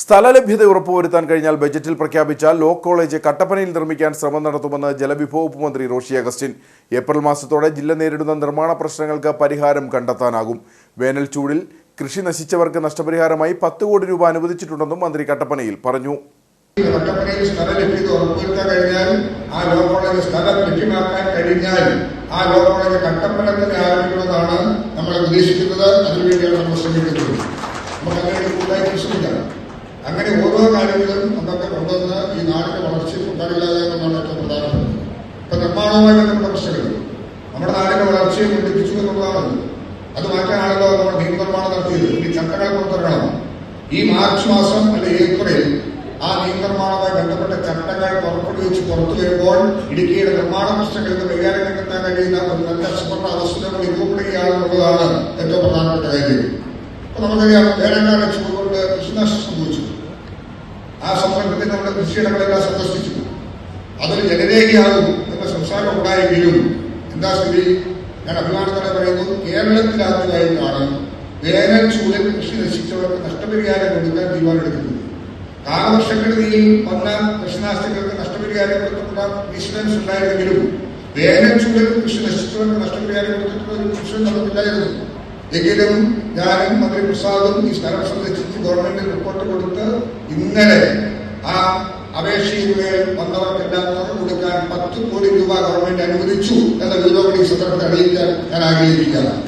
സ്ഥലലഭ്യത ഉറപ്പുവരുത്താൻ കഴിഞ്ഞാൽ ബജറ്റിൽ പ്രഖ്യാപിച്ച ലോ കോളേജ് കട്ടപ്പനയിൽ നിർമ്മിക്കാൻ ശ്രമം നടത്തുമെന്ന് ജലവിഭവ വകുപ്പ് മന്ത്രി റോഷി അഗസ്റ്റിൻ. ഏപ്രിൽ മാസത്തോടെ ജില്ല നേരിടുന്ന നിർമ്മാണ പ്രശ്നങ്ങൾക്ക് പരിഹാരം കണ്ടെത്താനാകും. വേനൽ ചൂടിൽ കൃഷി നശിച്ചവർക്ക് നഷ്ടപരിഹാരമായി പത്ത് കോടി രൂപ അനുവദിച്ചിട്ടുണ്ടെന്നും മന്ത്രി കട്ടപ്പനയിൽ പറഞ്ഞു. കട്ടപ്പനയിൽ സ്ഥലലഭ്യത ഉറപ്പുവരുത്താൻ കഴിഞ്ഞാൽ ആ ലോ കോളേജ് സ്ഥലം ലഭ്യമാക്കാൻ കഴിഞ്ഞാൽ ആ ലോ കോളേജ് കട്ടപ്പന തന്നെ നമ്മൾ ഉദ്ദേശിക്കുന്നത്. അതിനുവേണ്ടിയാണ് നമ്മൾ ശ്രമിക്കുന്നത്. നമുക്ക് കൂടുതലായി അങ്ങനെ ഓരോ കാര്യങ്ങളും നമുക്ക് കൊണ്ടുവന്ന് ഈ നാടിന്റെ വളർച്ചയിൽ ഉണ്ടാകില്ലാതെന്നാണ് ഏറ്റവും പ്രധാനപ്പെട്ടത്. ഇപ്പൊ നിർമ്മാണവുമായി ബന്ധപ്പെട്ട പ്രശ്നങ്ങൾ. നമ്മുടെ നാടിന്റെ വളർച്ചയെ വർദ്ധിപ്പിച്ചു എന്നുള്ളതാണ്. അത് മാറ്റാനാണല്ലോ നമ്മൾ നിയമനിർമ്മാണം നടത്തിയത്. ഈ ചട്ടങ്ങൾ പുറത്തിറങ്ങണം. ഈ മാർച്ച് മാസം അല്ലെ ഏപ്രിൽ ആ നിയമനിർമ്മാണവുമായി ബന്ധപ്പെട്ട ചട്ടങ്ങൾ പുറപ്പെടുവിച്ച് പുറത്തു വരുമ്പോൾ ഇടുക്കിയുടെ നിർമ്മാണ പ്രശ്നങ്ങൾക്ക് കൈകാര്യം കണ്ടെത്താൻ കഴിയുന്ന ഒരു നല്ല സുവർണ അവസരങ്ങൾ രൂപപ്പെടുകയാണെന്നുള്ളതാണ് ഏറ്റവും പ്രധാനപ്പെട്ട കാര്യം. അപ്പൊ നമുക്കറിയാം വേനൽക്കാല ചൂടുകൊണ്ട് കൃഷിനാശം സംഭവിച്ചു. ആ സന്ദർഭത്തിൽ നമ്മുടെ കൃഷിയിടങ്ങളെല്ലാം സന്ദർശിച്ചു. അതൊരു ജനരേഖയാകും എന്ന സംസാരം ഉണ്ടായെങ്കിലും എന്താ സ്ഥിതി? ഞാൻ അഭിമാനത്തോടെ പറയുന്നു കേരളത്തിലാദ്യമായിട്ടാണ് വേനൽ ചൂടിൽ കൃഷി നശിച്ചവർക്ക് നഷ്ടപരിഹാരം കൊടുക്കാൻ തീരുമാനമെടുക്കുന്നത് കാലവർഷക്കെടുതിയിൽ വന്ന കൃഷിനാശികൾക്ക് നഷ്ടപരിഹാരം കൊടുത്തിട്ടുള്ള ഇൻഷുറൻസ് ഉണ്ടായിരുന്നെങ്കിലും വേനൽ ചൂടിൽ കൃഷി നശിച്ചവർക്ക് നഷ്ടപരിഹാരം കൊടുത്തിട്ടുള്ള ഒരു ഇൻഷുറൻസ് നമുക്കില്ലായിരുന്നു എങ്കിലും ഞാനും മന്ത്രി പ്രസാദും ഈ സ്ഥലം സന്ദർശിച്ച് ഗവൺമെന്റിന് റിപ്പോർട്ട് കൊടുത്ത് ഇന്നലെ ആ അപേക്ഷയിന്മേൽ വന്നവർക്കെല്ലാം തുറന്നു കൊടുക്കാൻ പത്ത് കോടി രൂപ ഗവൺമെന്റ് അനുവദിച്ചു എന്ന വിവരം ഈ സന്ദർഭത്തിൽ അറിയിക്കാൻ ഞാൻ ആഗ്രഹിക്കുകയാണ്.